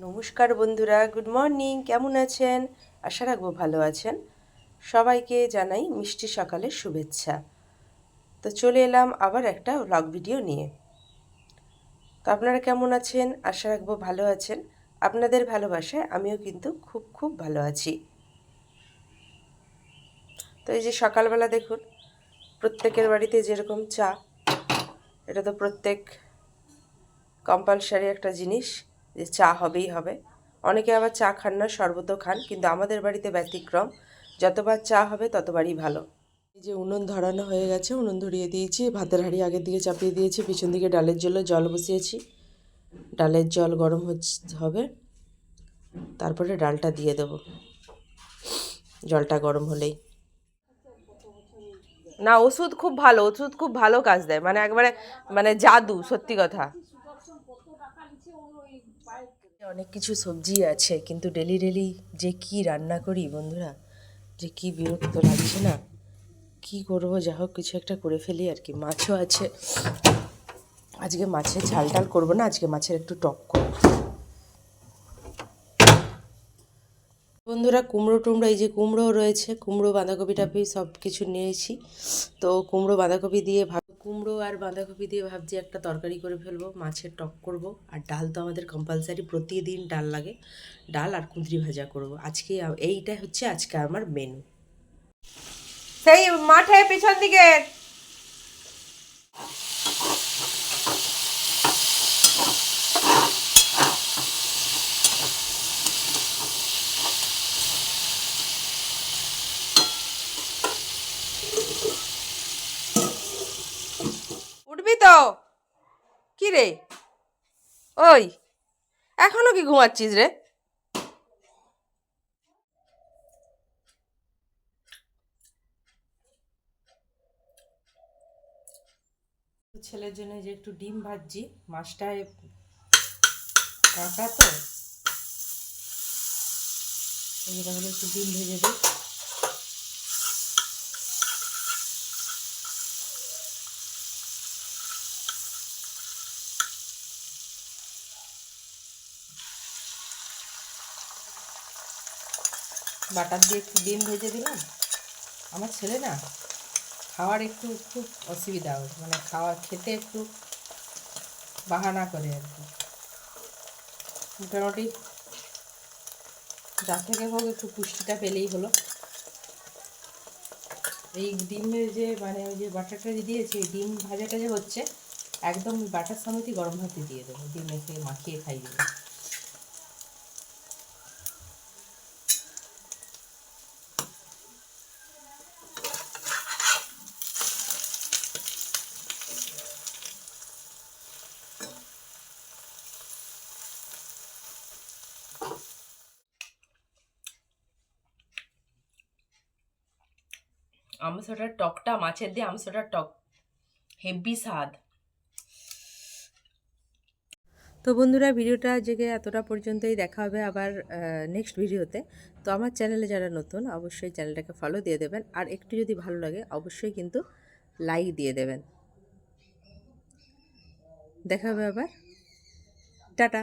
নমস্কার বন্ধুরা good morning কেমন আছেন? আশা রাখব ভালো আছেন। সবাইকে জানাই মিষ্টি সকালের শুভেচ্ছা। তো চলে এলাম আবার একটা ব্লগ ভিডিও নিয়ে। তো আপনারা কেমন আছেন? আশা রাখব ভালো আছেন। আপনাদের ভালোবাসায় আমিও কিন্তু খুব খুব ভালো আছি। তো এই যে সকালবেলা দেখুন, প্রত্যেকের বাড়িতে যেরকম চা, এটা তো প্রত্যেক কম্পালসারি একটা জিনিস। যে চা হবেই হবে। অনেকে আবার চা খান না শরবতও খান কিন্তু আমাদের বাড়িতে ব্যতিক্রম। যতবার চা হবে ততবারই ভালো। এই যে উনুন ধরানো হয়ে গেছে উনুন ধরিয়ে দিয়েছি ভাতের হাঁড়ি আগের দিকে চাপিয়ে দিয়েছি পিছন দিকে ডালের জলে জল বসিয়েছি। ডালের জল গরম হচ্ছে হবে। তারপরে ডালটা দিয়ে দেব। জলটা গরম হলেই। না ওষুধ খুব ভালো ওষুধ খুব ভালো কাজ দেয়। মানে একবারে মানে জাদু সত্যি কথা। অনেক কিছু সবজি আছে, কিন্তু ডেলি ডেলি যে কি রান্না করি বন্ধুরা, যে কি বিরক্ত লাগছে না? কি করব? যা হোক, কিছু একটা করে ফেলি আর কি। মাছও আছে। আজকে মাছের ঝাল টাল করব না, আজকে মাছের একটু টক করব। বন্ধুরা, কুমড়ো টুমড়ো, এই যে কুমড়ো রয়েছে, কুমড়ো, বাঁধাকপি টাপি সব কিছু নিয়েছি। তো কুমড়ো, বাঁধাকপি দিয়ে কুমড়ো আর বাঁধাকপি দিয়ে ভাবছি একটা তরকারি করে ফেলব, মাছের টক করব, আর ডাল তো আমাদের কম্পালসারি প্রতিদিন ডাল লাগে। ডাল আর কুঁদরি ভাজা করব। আজকে এইটা হচ্ছে আজকে আমার মেনু সেই মাঠে পিছন দিকে। তো? কি রে? ওই, এখনও কি ঘুমাচ্ছিস রে? ছেলের জন্য যে একটু ডিম ভাজছি, মাছটায় কাঁটা তো। একটু ডিম ভেজে দিই। বাটার দিয়ে একটু ডিম ভেজে দিলাম। আমার ছেলে না খাওয়ার একটু খুব অসুবিধা হয় মানে খাওয়া, খেতে একটু বাহানা করে আর কি। মোটামুটি যা থেকে হোক একটু পুষ্টিটা পেলেই হলো। এই ডিমের যে মানে ওই যে বাটারটা যে দিয়েছি ডিম ভাজাটা যে হচ্ছে, একদম বাটার সমেতই গরম ভাতে দিয়ে দেবো, ডিম মেখে মাখিয়ে খাই দেবো। আমসোটার টকটা, মাছের দিয়ে আমসোটার টক। হেভি স্বাদ। তো বন্ধুরা, ভিডিওটা জেগে এতটা পর্যন্তই দেখা হবে আবার নেক্সট ভিডিওতে। তো আমার চ্যানেলে যারা নতুন, অবশ্যই চ্যানেলটাকে ফলো দিয়ে দেবেন। আর একটু যদি ভালো লাগে, অবশ্যই কিন্তু লাইক দিয়ে দেবেন। দেখা হবে আবার। টাটা।